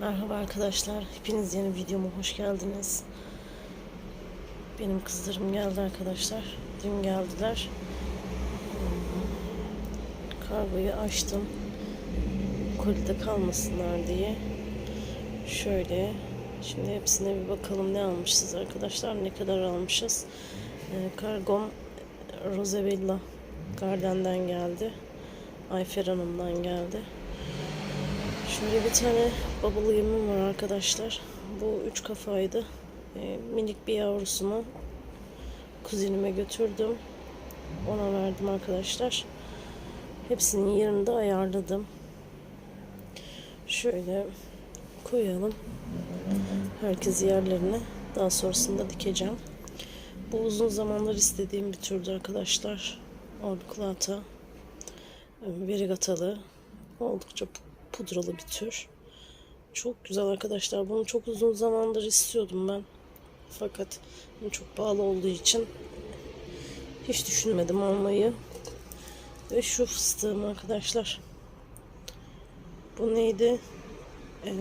Merhaba arkadaşlar. Hepiniz yeni videoma hoş geldiniz. Benim kızlarım geldi arkadaşlar. Dün geldiler. Kargoyu açtım. Kolide kalmasınlar diye. Şöyle. Şimdi hepsine bir bakalım ne almışız arkadaşlar. Ne kadar almışız. Ee, kargom Rosabella Garden'den geldi. Ayfer Hanım'dan geldi. Şöyle bir tane babalı yemim var arkadaşlar. Bu üç kafaydı. Ee, minik bir yavrusunu kuzenime götürdüm. Ona verdim arkadaşlar. Hepsinin yerini de ayarladım. Şöyle koyalım. Herkes yerlerine. Daha sonrasında dikeceğim. Bu uzun zamandır istediğim bir türdü arkadaşlar. Orbiculata. Verigatalı. Oldukça pudralı bir tür. Çok güzel arkadaşlar. Bunu çok uzun zamandır istiyordum ben. Fakat çok pahalı olduğu için hiç düşünmedim almayı. Ve şu fıstığım arkadaşlar. Bu neydi? Ee,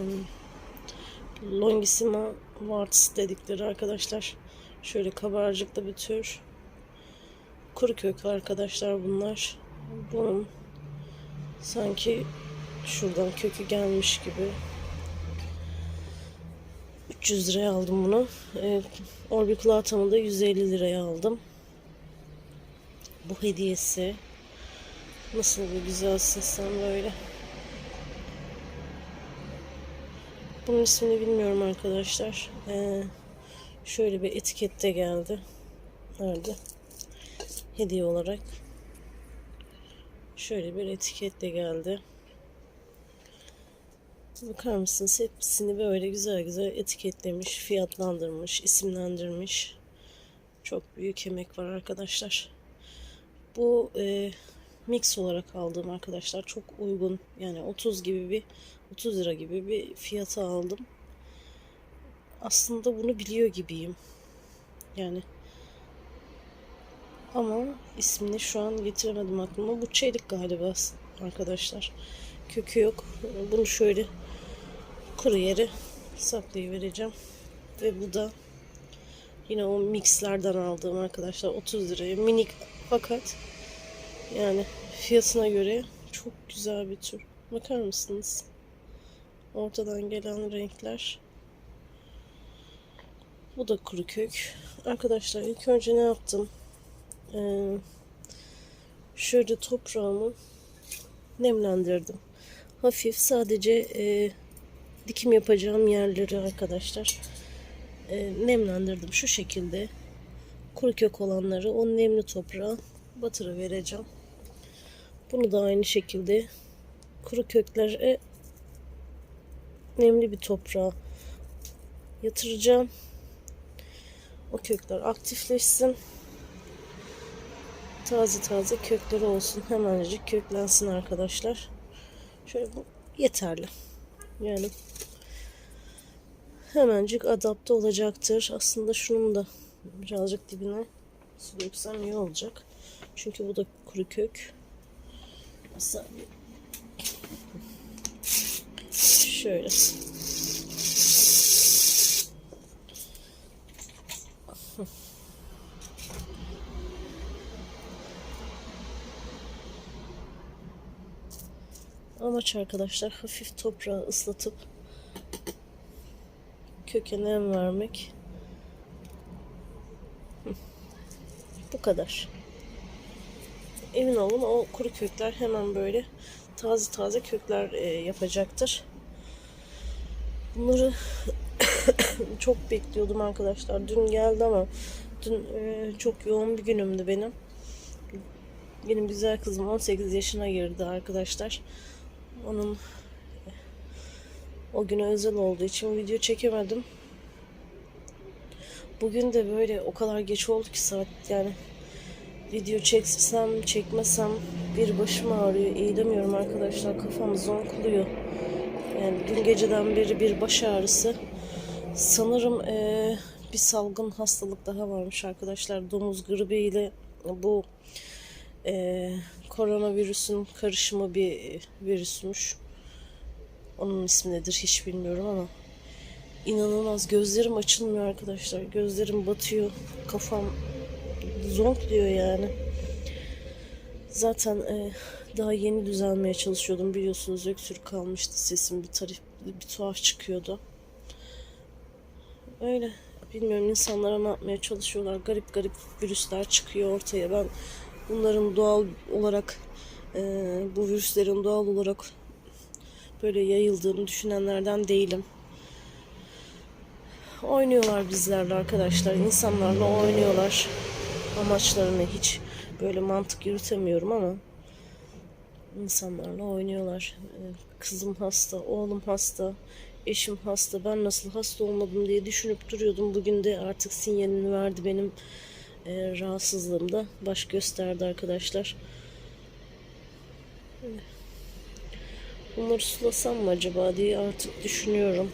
Longissima Warts dedikleri arkadaşlar. Şöyle kabarcıklı bir tür. Kuru kök arkadaşlar bunlar. Bunun sanki şuradan kökü gelmiş gibi 300 liraya aldım bunu. E, Orbiculatamı da 150 liraya aldım. Bu hediyesi. Nasıl bir güzelsin sen böyle. Bunun ismini bilmiyorum arkadaşlar. E, şöyle bir etikette geldi. Nerede? Hediye olarak. Şöyle bir etiketle geldi. Bakar mısınız? Hepsini böyle güzel güzel etiketlemiş, fiyatlandırmış, isimlendirmiş. Çok büyük emek var arkadaşlar. Bu e, mix olarak aldığım arkadaşlar çok uygun. Yani 30 gibi bir 30 lira gibi bir fiyata aldım. Aslında bunu biliyor gibiyim. Yani ama ismini şu an getiremedim aklıma. Bu çelik galiba arkadaşlar. Kökü yok. Bunu şöyle kuru yere saklayıvereceğim. Ve bu da yine o mixlerden aldığım arkadaşlar 30 liraya minik fakat yani fiyatına göre çok güzel bir tür. Bakar mısınız? Ortadan gelen renkler. Bu da kuru kök. Arkadaşlar ilk önce ne yaptım? Ee, şöyle toprağımı nemlendirdim. Hafif sadece e, dikim yapacağım yerleri arkadaşlar e, nemlendirdim şu şekilde. Kuru kök olanları o nemli toprağa batırı vereceğim. Bunu da aynı şekilde kuru köklere nemli bir toprağa yatıracağım. O kökler aktifleşsin. Taze taze kökleri olsun. Hemencik köklensin arkadaşlar. Şöyle bu yeterli. Yani hemencik adapte olacaktır. Aslında şunun da birazcık dibine su döksem iyi olacak. Çünkü bu da kuru kök. Saniye. Şöyle. Amaç arkadaşlar hafif toprağı ıslatıp köke nem vermek. Bu kadar. Emin olun o kuru kökler hemen böyle taze taze kökler e, yapacaktır. Bunları çok bekliyordum arkadaşlar. Dün geldi ama dün e, çok yoğun bir günümdü benim. Benim güzel kızım 18 yaşına girdi arkadaşlar. Onun o güne özel olduğu için video çekemedim. Bugün de böyle o kadar geç oldu ki saat yani video çeksem çekmesem bir başım ağrıyor eğilemiyorum arkadaşlar kafam zonkluyor. Yani dün geceden beri bir baş ağrısı. Sanırım ee, bir salgın hastalık daha varmış arkadaşlar. Domuz gribi ile bu e, koronavirüsün karışımı bir virüsmüş. Onun ismi nedir hiç bilmiyorum ama inanılmaz gözlerim açılmıyor arkadaşlar. Gözlerim batıyor. Kafam zonk diyor yani. Zaten e, daha yeni düzelmeye çalışıyordum biliyorsunuz öksürük kalmıştı sesim bir tarif bir tuhaf çıkıyordu. Öyle bilmiyorum insanlara ne yapmaya çalışıyorlar garip garip virüsler çıkıyor ortaya ben bunların doğal olarak e, bu virüslerin doğal olarak böyle yayıldığını düşünenlerden değilim. Oynuyorlar bizlerle arkadaşlar. insanlarla oynuyorlar. Amaçlarını hiç böyle mantık yürütemiyorum ama insanlarla oynuyorlar. Ee, Kızım hasta, oğlum hasta, eşim hasta. Ben nasıl hasta olmadım diye düşünüp duruyordum. Bugün de artık sinyalini verdi benim e, rahatsızlığımda. Baş gösterdi arkadaşlar. Bunları sulasam mı acaba diye artık düşünüyorum.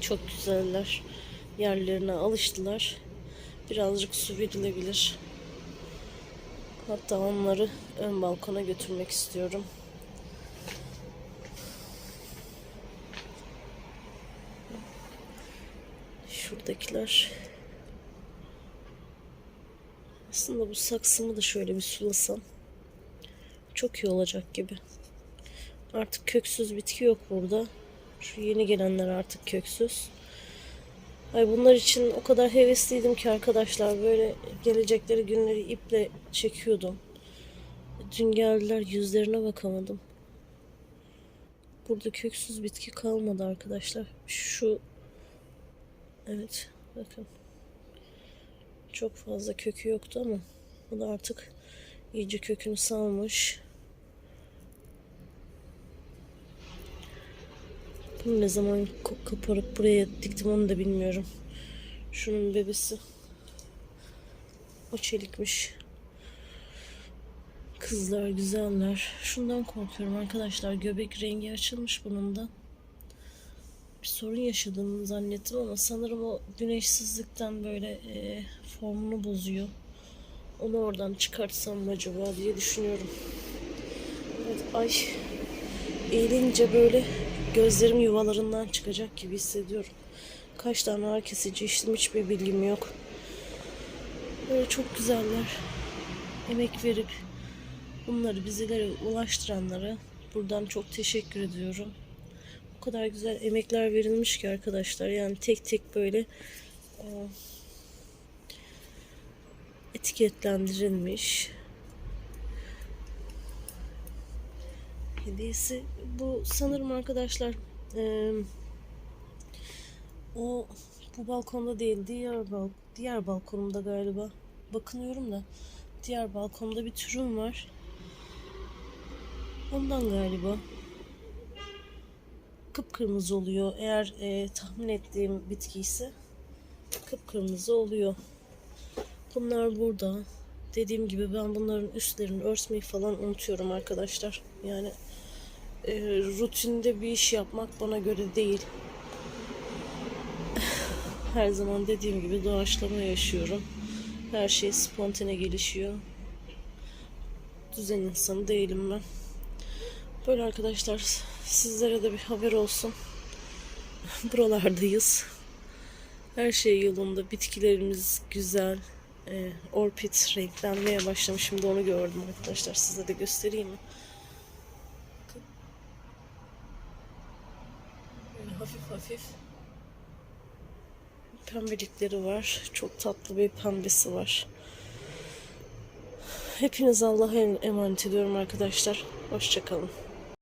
Çok güzeller. Yerlerine alıştılar. Birazcık su verilebilir. Hatta onları ön balkona götürmek istiyorum. Şuradakiler. Aslında bu saksımı da şöyle bir sulasam çok iyi olacak gibi. Artık köksüz bitki yok burada. Şu yeni gelenler artık köksüz. Ay bunlar için o kadar hevesliydim ki arkadaşlar böyle gelecekleri günleri iple çekiyordum. Dün geldiler yüzlerine bakamadım. Burada köksüz bitki kalmadı arkadaşlar. Şu evet bakın. Çok fazla kökü yoktu ama o da artık iyice kökünü salmış. Bunu ne zaman ko- koparıp buraya diktim onu da bilmiyorum. Şunun bebesi. O çelikmiş. Kızlar güzeller. Şundan korkuyorum arkadaşlar. Göbek rengi açılmış bunun da. Sorun yaşadığını zannettim ama sanırım o güneşsizlikten böyle e, formunu bozuyor. Onu oradan çıkartsam mı acaba diye düşünüyorum. Evet, ay eğilince böyle gözlerim yuvalarından çıkacak gibi hissediyorum. Kaç tane ağrı kesici içtim hiçbir bilgim yok. Böyle çok güzeller. Emek verip bunları bizlere ulaştıranlara buradan çok teşekkür ediyorum. O kadar güzel emekler verilmiş ki arkadaşlar. Yani tek tek böyle e, etiketlendirilmiş. hediyesi. Bu sanırım arkadaşlar e, o bu balkonda değil diğer bal diğer balkonumda galiba. Bakınıyorum da diğer balkonda bir türüm var. Ondan galiba. Kıpkırmızı oluyor. Eğer e, tahmin ettiğim bitki ise kıpkırmızı oluyor. Bunlar burada. Dediğim gibi ben bunların üstlerini örtmeyi falan unutuyorum arkadaşlar. Yani e, rutinde bir iş yapmak bana göre değil. Her zaman dediğim gibi doğaçlama yaşıyorum. Her şey spontane gelişiyor. Düzen insanı değilim ben. Böyle arkadaşlar sizlere de bir haber olsun. Buralardayız. Her şey yolunda. Bitkilerimiz güzel. E, orpit renklenmeye başlamış. Şimdi onu gördüm arkadaşlar. Size de göstereyim mi? Böyle hafif hafif pembelikleri var. Çok tatlı bir pembesi var. Hepiniz Allah'a emanet ediyorum arkadaşlar. Hoşçakalın.